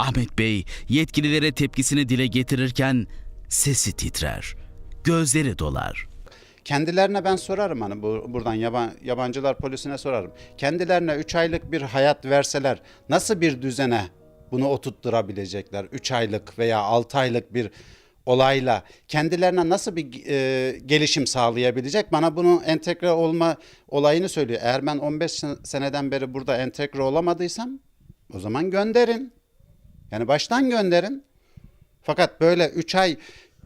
Ahmet Bey yetkililere tepkisini dile getirirken sesi titrer, gözleri dolar. Kendilerine ben sorarım hani bu, buradan yaban, yabancılar polisine sorarım. Kendilerine 3 aylık bir hayat verseler nasıl bir düzene bunu oturtturabilecekler? 3 aylık veya 6 aylık bir olayla kendilerine nasıl bir e, gelişim sağlayabilecek? Bana bunu entegre olma olayını söylüyor. Eğer ben 15 sen- seneden beri burada entegre olamadıysam o zaman gönderin. Yani baştan gönderin. Fakat böyle 3 ay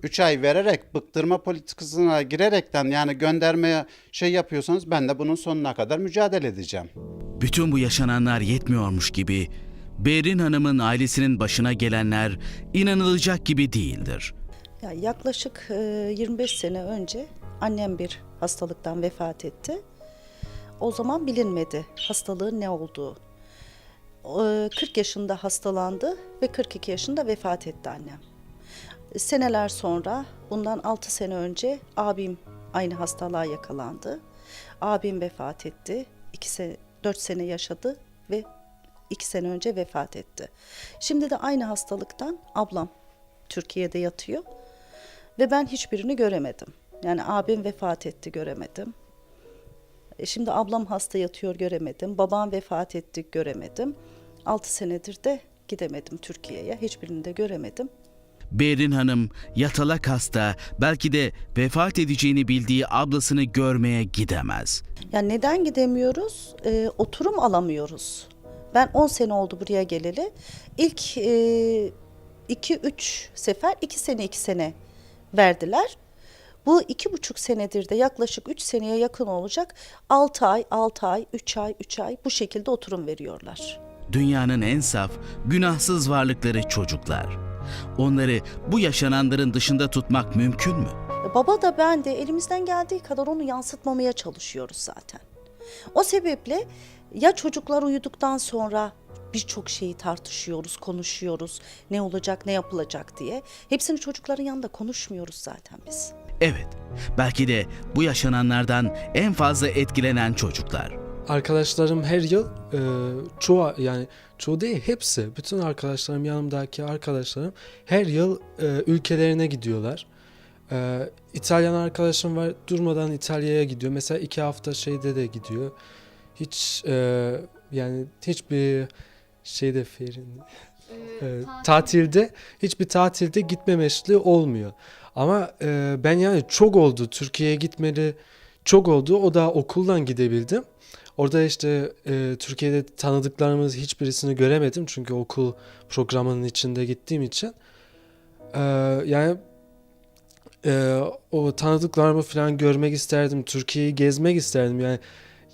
3 ay vererek bıktırma politikasına girerekten yani göndermeye şey yapıyorsanız ben de bunun sonuna kadar mücadele edeceğim. Bütün bu yaşananlar yetmiyormuş gibi Berin Hanım'ın ailesinin başına gelenler inanılacak gibi değildir. Ya yaklaşık e, 25 sene önce annem bir hastalıktan vefat etti. O zaman bilinmedi hastalığın ne olduğu. E, 40 yaşında hastalandı ve 42 yaşında vefat etti annem. Seneler sonra bundan 6 sene önce abim aynı hastalığa yakalandı. Abim vefat etti. 2 sene, 4 sene yaşadı ve 2 sene önce vefat etti. Şimdi de aynı hastalıktan ablam Türkiye'de yatıyor. Ve ben hiçbirini göremedim. Yani abim vefat etti göremedim. E şimdi ablam hasta yatıyor göremedim. Babam vefat etti göremedim. 6 senedir de gidemedim Türkiye'ye. Hiçbirini de göremedim. Berin Hanım yatalak hasta belki de vefat edeceğini bildiği ablasını görmeye gidemez. Yani neden gidemiyoruz? E, oturum alamıyoruz. Ben 10 sene oldu buraya geleli. İlk 2-3 sefer 2 sene 2 sene verdiler. Bu iki buçuk senedir de yaklaşık 3 seneye yakın olacak 6 ay, 6 ay, 3 ay, 3 ay bu şekilde oturum veriyorlar. Dünyanın en saf, günahsız varlıkları çocuklar. Onları bu yaşananların dışında tutmak mümkün mü? Baba da ben de elimizden geldiği kadar onu yansıtmamaya çalışıyoruz zaten. O sebeple ya çocuklar uyuduktan sonra birçok şeyi tartışıyoruz, konuşuyoruz. Ne olacak, ne yapılacak diye. Hepsini çocukların yanında konuşmuyoruz zaten biz. Evet, belki de bu yaşananlardan en fazla etkilenen çocuklar. Arkadaşlarım her yıl e, çoğu yani çoğu değil hepsi bütün arkadaşlarım yanımdaki arkadaşlarım her yıl e, ülkelerine gidiyorlar. E, İtalyan arkadaşım var durmadan İtalya'ya gidiyor. Mesela iki hafta şeyde de gidiyor. Hiç e, yani hiçbir şeyde ferin e, tatilde hiçbir tatilde gitmemeşliği olmuyor. Ama e, ben yani çok oldu Türkiye'ye gitmeli çok oldu. O da okuldan gidebildim. Orada işte e, Türkiye'de tanıdıklarımız hiçbirisini göremedim çünkü okul programının içinde gittiğim için. E, yani e, o tanıdıklarımı falan görmek isterdim. Türkiye'yi gezmek isterdim. Yani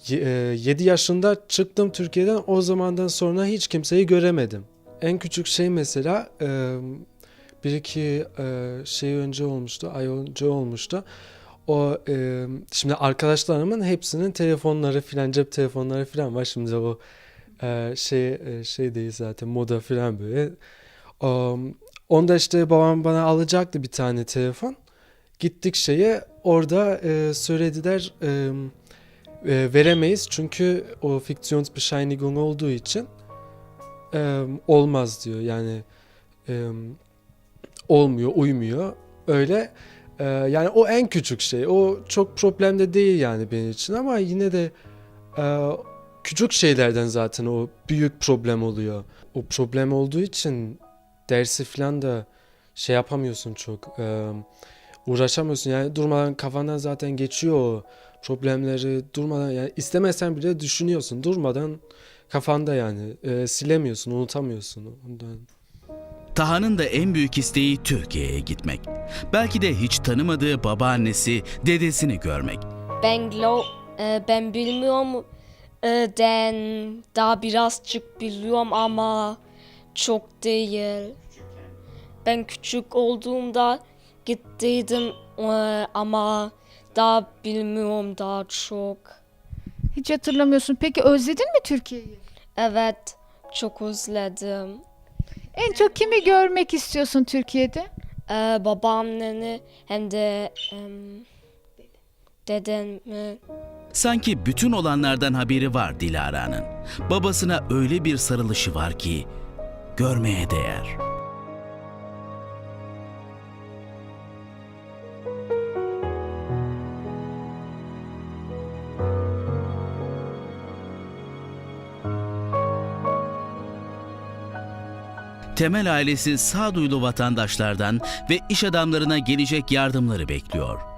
7 yaşında çıktım Türkiye'den o zamandan sonra hiç kimseyi göremedim. En küçük şey mesela e, bir iki e, şey önce olmuştu, ay önce olmuştu. O e, şimdi arkadaşlarımın hepsinin telefonları filan cep telefonları filan var şimdi o e, şey e, şey değil zaten moda filan böyle. Onda işte babam bana alacaktı bir tane telefon. Gittik şeye orada e, söylediler e, veremeyiz. Çünkü o Fiktionsbescheinigung olduğu için e, olmaz diyor. Yani e, olmuyor uymuyor. Öyle e, yani o en küçük şey. O çok problem de değil yani benim için ama yine de e, küçük şeylerden zaten o büyük problem oluyor. O problem olduğu için dersi falan da şey yapamıyorsun çok e, uğraşamıyorsun. Yani durmadan kafandan zaten geçiyor o problemleri durmadan yani istemesen bile düşünüyorsun durmadan kafanda yani e, silemiyorsun unutamıyorsun ondan. Taha'nın da en büyük isteği Türkiye'ye gitmek. Belki de hiç tanımadığı babaannesi, dedesini görmek. Ben glaub, e, ben bilmiyorum, e, denn da birazcık biliyorum ama çok değil. Ben küçük olduğumda gittiydim e, ama da bilmiyorum daha çok. Hiç hatırlamıyorsun. Peki özledin mi Türkiye'yi? Evet, çok özledim. En çok kimi görmek istiyorsun Türkiye'de? E, babaanneni hem de em, dedemi. Sanki bütün olanlardan haberi var Dilara'nın. Babasına öyle bir sarılışı var ki görmeye değer. Temel ailesi sağduyulu vatandaşlardan ve iş adamlarına gelecek yardımları bekliyor.